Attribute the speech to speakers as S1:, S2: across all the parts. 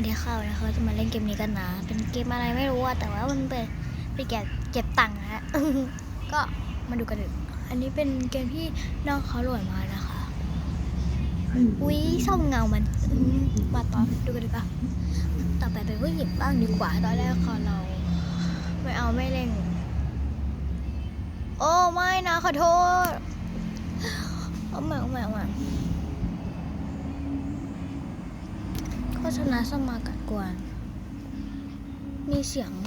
S1: วัสดีค่ะวันนี้เขาจะมาเล่นเกมนี้กันนะ เป็นเกมอะไรไม่รู้อะแต่ว่ามันเป็นเป็นเกมเก็บตังค์นะ ก็มาดูกันอันนี้เป็นเกมที่น้องเขาโหลดมานะคะ อุ้ยชอบเงามันอืมาต่อดูกันดีกว่าต่อไปเป็นผู้หญิงบ้างดีกว่าตอนแรกขอเรา ไม่เอาไม่เล่น โอ้ไม่นะขอโทษเอาใหม่เอาใหม่เอาใหม่ โฆษณาสมากัดกวน มีเสียงไหม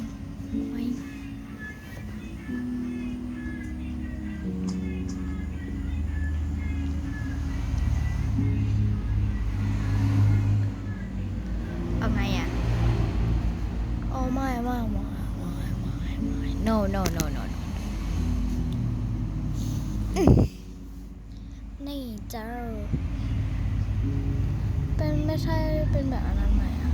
S1: เอาไงอะโอ้ไม่ไม่ไม่ไม่ไม่ไม่ no no no no นี่เจ้า เป็นไม่ใช่เป็นแบบอันนั้นไหมอะ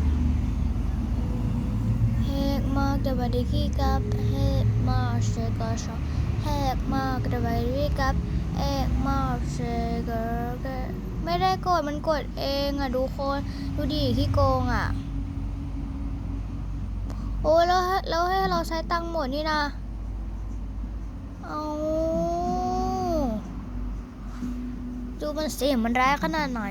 S1: เฮกมากจะบดีกี้กับเฮกมากเชกอชอเฮกมากจะบดีกับเอกมากเชกอไม่ได้กดมันกดเองอะดูคนดูดิที่โกงอะโอ้แล้วให้แล้วให้เราใช้ตังหมดนี่นะเอาดูมันเสียงมันร้ายขนาดไหน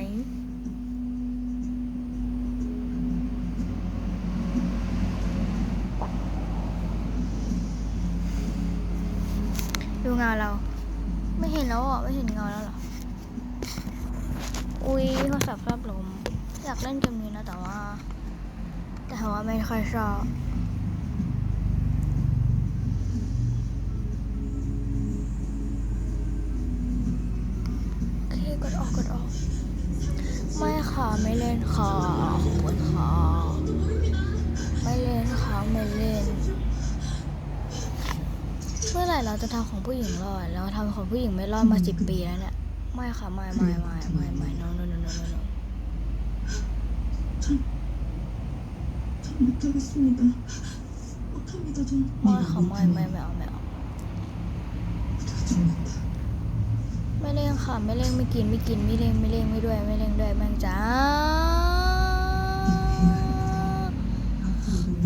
S1: ดูเงาเรา ไม่เห็นแล้วอะไม่เห็นเงาแล้วเหรอ อุ้ยโทรศัพท์รับลมอยากเล่นเกมนี้นะแต่ว่า แต่ว่าไม่ค่อยชอบโอเคกดออกกดออก ไม่ค่ะไม่เล่นค่ะขอบคุณค่ะไม่เล่นค่ะไม่เล่น เมื่อไหร่เราจะทำของผู้หญิงรอดเราทำของผู้หญิงไม่รอดมาสิบปีแล้วเนี่ย ไม่ค่ะไม่ไม่ไม่ไม่ไม่
S2: โนโนโนโนโน
S1: ไม่ค่ะไม่ไม่ไม่เอาไม่เอาไม่เล่งค่ะไม่เล่งไม่กินไม่กินไม่เล่งไม่เล่งไม่ด้วยไม่เล่งด้วยแมงจ้า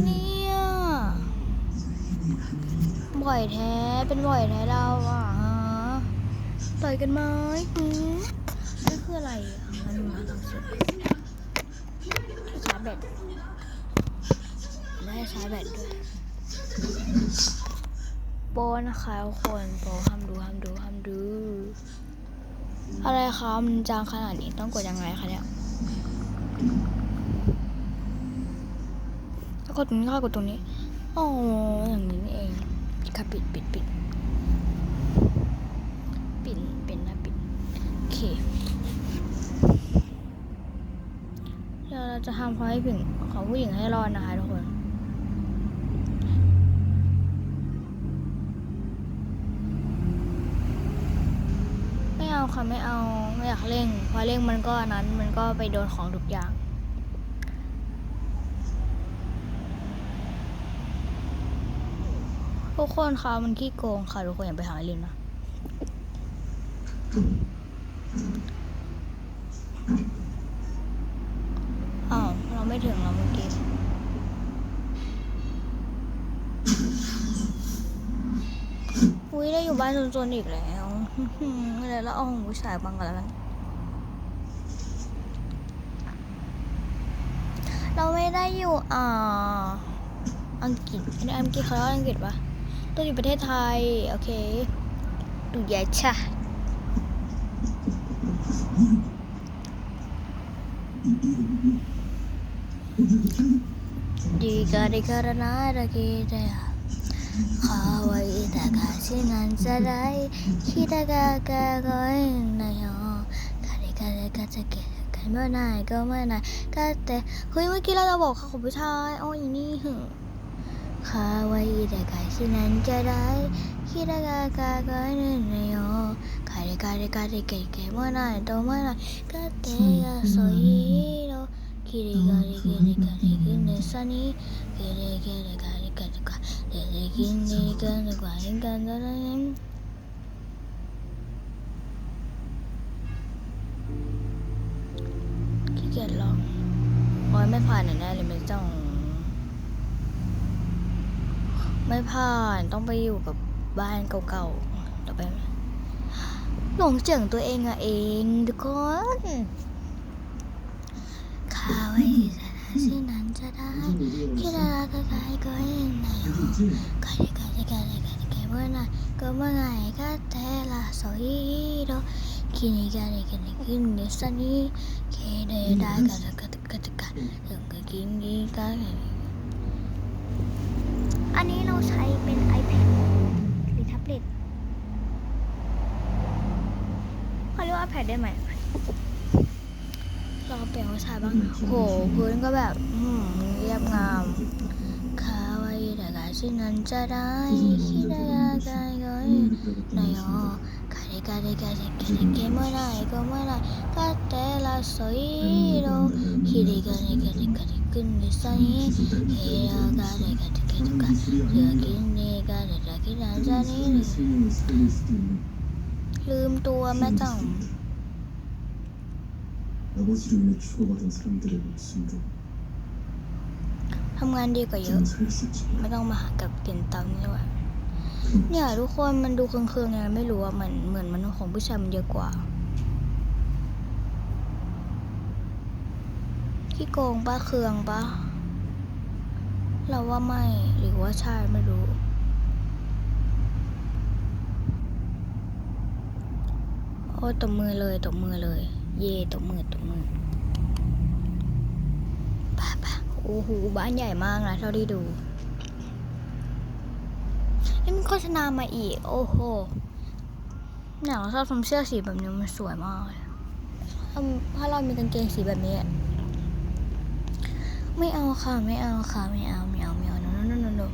S1: นี่ บ่อยแท้ เป็นบ่อยแท้เราอะต่อยกันไหมหืมนี่คืออะไรอะมันมาทาสุดชาร์จแบตได้ชาร์จแบตด้วยโปนะคะทุกคนโปห้ามดูห้ามดูห้ามดู อะไรคะมันจางขนาดนี้ต้องกดยังไงคะเนี่ยถ้ากดตรงนี้ถ้ากดตรงนี้ อ๋ออย่างนี้เอง ค่ะปิดปิดปิดปิดปิดนะปิดโอเคเดี๋ยวเราจะทำพอยต์ผิงของผู้หญิงให้รอดนะคะทุกคนไม่เอาค่ะไม่เอาไม่อยากเร่งเพราะเร่งมันก็นั้นมันก็ไปโดนของทุกอย่าง ทุกคนคะมันขี้โกงค่ะทุกคนอย่าไปหาลินนะอ้าวเราไม่ถึงเราเมื่อกี้อุ้ยได้อยู่บ้านโซนๆอีกแล้วไม่ได้แล้วเอาของผู้ชายบ้างกันแล้วกันเราไม่ได้อยู่อ่าอังกฤษอันนี้อังกฤษเขาเรียกว่าอังกฤษปะ ต้องอยู่ประเทศไทย โอเคดูใหญ่ชะดีกาดีการนาดากีเดียขาวายดากาชินันจะได้คิดากากาก็อินนายอกาดีกาดีกาจะเกะกันเมื่อไหร่ก็เมื่อไหร่ก็แต่เฮ้ยเมื่อกี้เราจะบอกเขาของผู้ชายอ๋ออีนี่หึ 可愛いでかしなんじゃないひらがかがるのよカリカリカリケリケもないともないかってやそいろキリガリキリカリキネサニキリキリカリカリカリリキリカリカリカリカリขี้เกียจลองโอ้ยไม่ผ่านแน่ๆเลยมัน จัง ไม่ผ่านต้องไปอยู่กับบ้านเก่าๆต่อไปหลงเจิงตัวเองอะเองทุกคนข้าไว้ที่นั้นจะได้แคิดอะไรก็ได้ก็เห็นไหนก็ได้ก็ได้ก็ได้ก็ไเมื่อไงก็เมื่อไงก็แต่ละสอยโดคินิกันกินกินเดสันนี้เคเดได้ก็จะก็จะก็จะกันถึงก็กินดีกัน อันนี้เราใช้เป็น iPad หรือแท็บเล็ตเขาเรียกว่า iPad ได้ไหมเราเปลี่ยนภาษาบ้างโหพื้นก็แบบอืมเรียบงาม 可愛いだがしなんじゃないひらががよいのよカリカリカリカリけもないこもないかってらそいろひりがりがりがり くんにさにひらがりがりがりかゆきにがりだきなんじゃにลืมตัวแม่จัง
S2: 아버지를 위해 죽어가던 사람들의 목숨도
S1: ทำงานดีกว่าเยอะ
S2: 그냥 살수 있지
S1: ไม่ต้องมาหากับเต็นตังค์นี่หว่าเนี่ยทุกคนมันดูเคืองๆไงไม่รู้อะเหมือนเหมือนมันของผู้ชายมันเยอะกว่า ขี้โกงปะเคืองปะเราว่าไม่หรือว่าใช่ไม่รู้ โอ้ตบมือเลยตบมือเลย เย่ตบมือตบมือป่ะป่ะโอ้โหบ้านใหญ่มากนะเท่าที่ดูนี่มันโฆษณามาอีก โอ้โหหนังชอบทำเสื้อสีแบบนี้มันสวยมากถ้าถ้าเรามีกางเกงสีแบบนี้ ไม่เอาค่ะ ไม่เอาค่ะ ไม่เอา ไม่เอา ไม่เอา no no no no no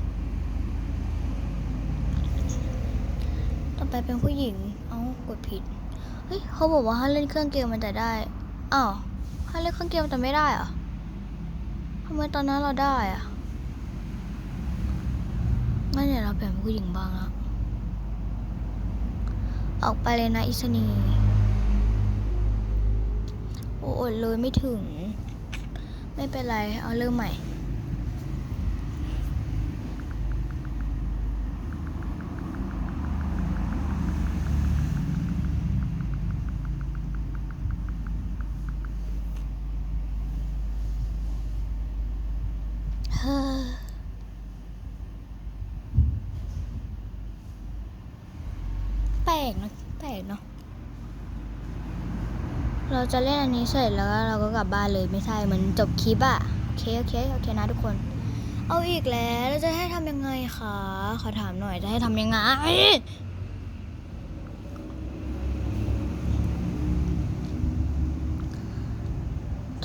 S1: ต่อไปเป็นผู้หญิง เอากดผิด เฮ้ยเขาบอกว่าถ้เล่นเครื่องเกมมันจะได้ อ้าวถ้เล่นเครื่องเกมมันจะไม่ได้เหรอทำไมตอนนั้นเราได้อะงั้นเดี๋ยวเราเปลี่ยนเป็นผู้หญิงบ้างละออกไปเลยนะอิสนี โอ้อดเลยไม่ถึง ไม่เป็นไร เอาเริ่มใหม่ เฮ้อแปลกนะแปลกเนาะ เราจะเล่นอันนี้เสร็จแล้วเราก็กลับบ้านเลยไม่ใช่เหมันจบคลิปอะโอเคโอเคโอเคนะทุกคน เอาอีกแล้วแล้วจะให้ทำยังไงคะขอถามหน่อยจะให้ทำยังไง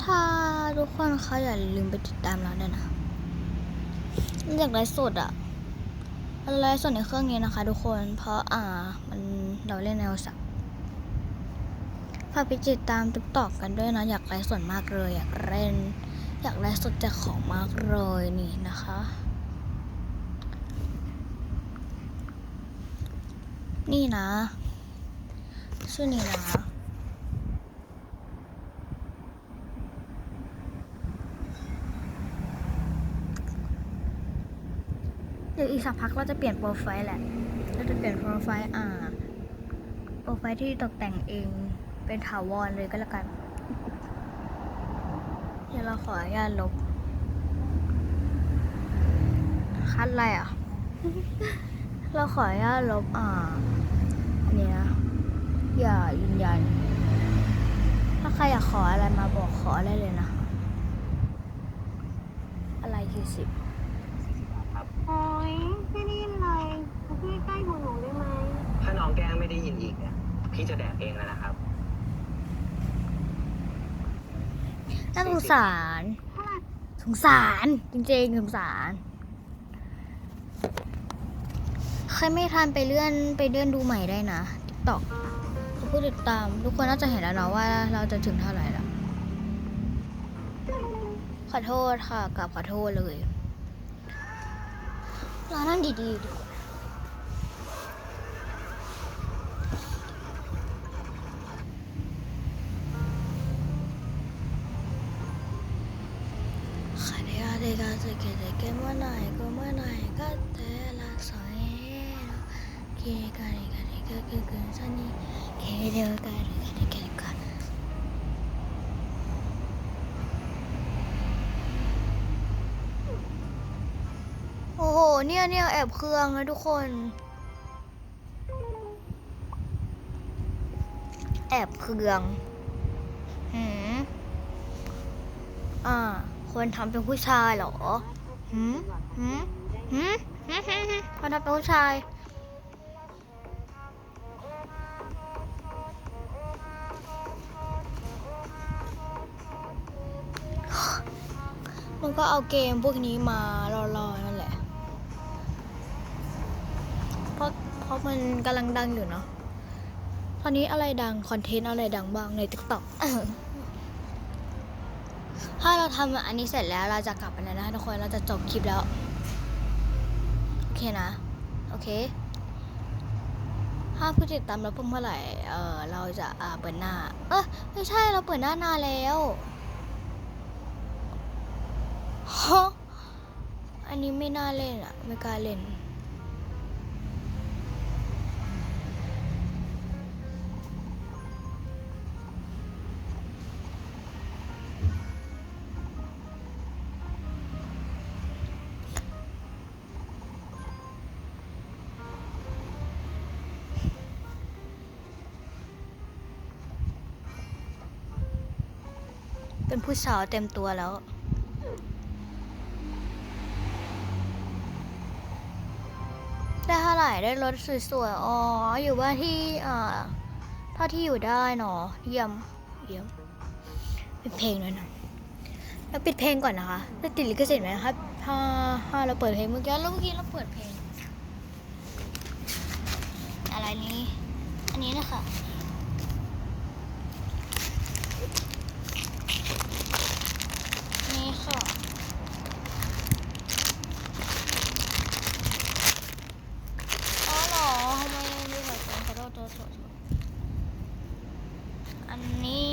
S1: ถ้าทุกคนเขาอย่าลืมไปติดตามเราด้วยนะอยากไลฟ์สดอะไลฟ์สดในเครื่องนี้นะคะ ทุกคน เพราะอ่ามันเราเล่นในโทรศัพท์ ฝากไปติดตามติ๊กตอกกันด้วยนะอยากไลฟ์สดมากเลยอยากเล่น อยากไลฟ์สดแจกของมากเลยนี่นะคะ นี่นะ ชื่อนี้นะเดี๋ยวอีกสักพักเราจะเปลี่ยนโปรไฟล์แหละ เราจะเปลี่ยนโปรไฟล์อ่า โปรไฟล์ที่ตกแต่งเอง เป็นถาวรเลยก็แล้วกันเดี๋ยวเราขออนุญาตลบ คัดอะไรอะ เราขออนุญาตลบอ่าอันนี้นะอย่ายืนยัน ถ้าใครอยากขออะไรมาบอกขอได้เลยนะ อะไรคือสิบ
S3: โอ๊ยไม่ได้ยินอะไรพี่ใกล้หูหนูได้ไหม
S4: ถ้าน้องแกล้งไม่ได้ยินอีกเนี่ยพี่จะแดกเองแล้วนะครับ
S1: น่าสงสาร สงสารจริงๆสงสาร ใครไม่ทันไปเลื่อนไปเลื่อนดูใหม่ได้นะติ๊กต็อกผู้ติดตามทุกคนน่าจะเห็นแล้วเนาะว่าเราจะถึงเท่าไหร่แล้วขอโทษค่ะกับขอโทษเลย เรานั่งดีๆดีกว่า เนี่ยเนี่ยแอบเครื่องนะทุกคน แอบเครื่องหืมอ่าคนทำเป็นผู้ชายเหรอหืมหืมหืมหืมคนทำเป็นผู้ชายมันก็เอาเกมพวกนี้มารอ มันกำลังดังอยู่เนาะตอนนี้อะไรดัง คอนเทนต์อะไรดังบ้างใน TikTok ถ้าเราทำอันนี้เสร็จแล้วเราจะกลับไปแล้วนะทุกคนเราจะจบคลิปแล้ว โอเคนะ โอเค ถ้าผู้ติดตามเราเพิ่มเมื่อไหร่ เออเราจะอ่าเปิดหน้า เออไม่ใช่เราเปิดหน้านานแล้วฮะอันนี้ไม่น่าเล่นอะไม่กล้าเล่น เป็นผู้สาวเต็มตัวแล้ว ได้เท่าไหร่ได้รถสวยๆ อ๋อ อยู่บ้านที่อ่าเท่าที่อยู่ได้เนาะเยี่ยมเยี่ยมเปิดเพลงหน่อยนะแล้วปิดเพลงก่อนนะคะจะติดลิขสิทธิ์ไหมครับถ้าถ้าเราเปิดเพลงเมื่อกี้แล้วเมื่อกี้เราเปิดเพลง อะไรนี้ อันนี้นะคะ นี่ค่ะ อ๋อเหรอทำไมยังมีแบบนั้นขอโทษขอโทษขอโทษอันนี้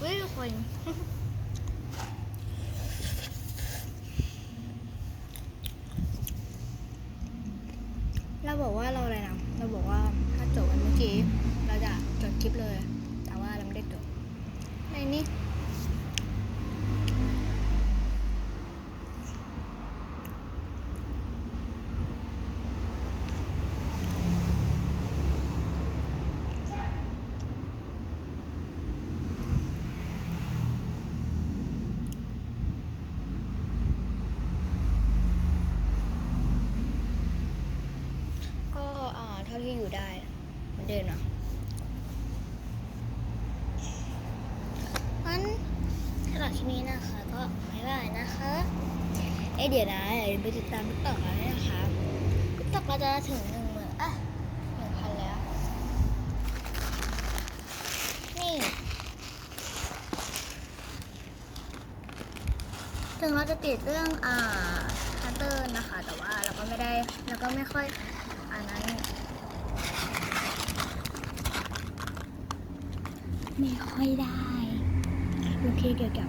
S1: เว้ยทุกคน เราบอก ว่าเราอะไรนะเราบอกว่าถ้าจบวันเมื่อกี้ เราจะจบคลิปเลย แต่ว่าเราไม่ได้จบในนี้ ก็อ่าเที่อยู่ได้เหมือนเดิมนะงั้นสำหรับคลิปนี้นะคะ ก็บ๊ายบายนะคะเอ้เดี๋ยวนะอย่าลืมไปติดตามติ๊กต็อกนะคะติ๊กต็อกเราจะถึงหนึ่งหมื่นอะหนึ่งพันแล้ว นี่ถึงเราจะติดเรื่องอ่าฮันเตอร์นะคะ แต่ว่าเราก็ไม่ได้เราก็ไม่ค่อยอันนั้น ไม่ค่อยได้ โอเคเกี่ยวกับ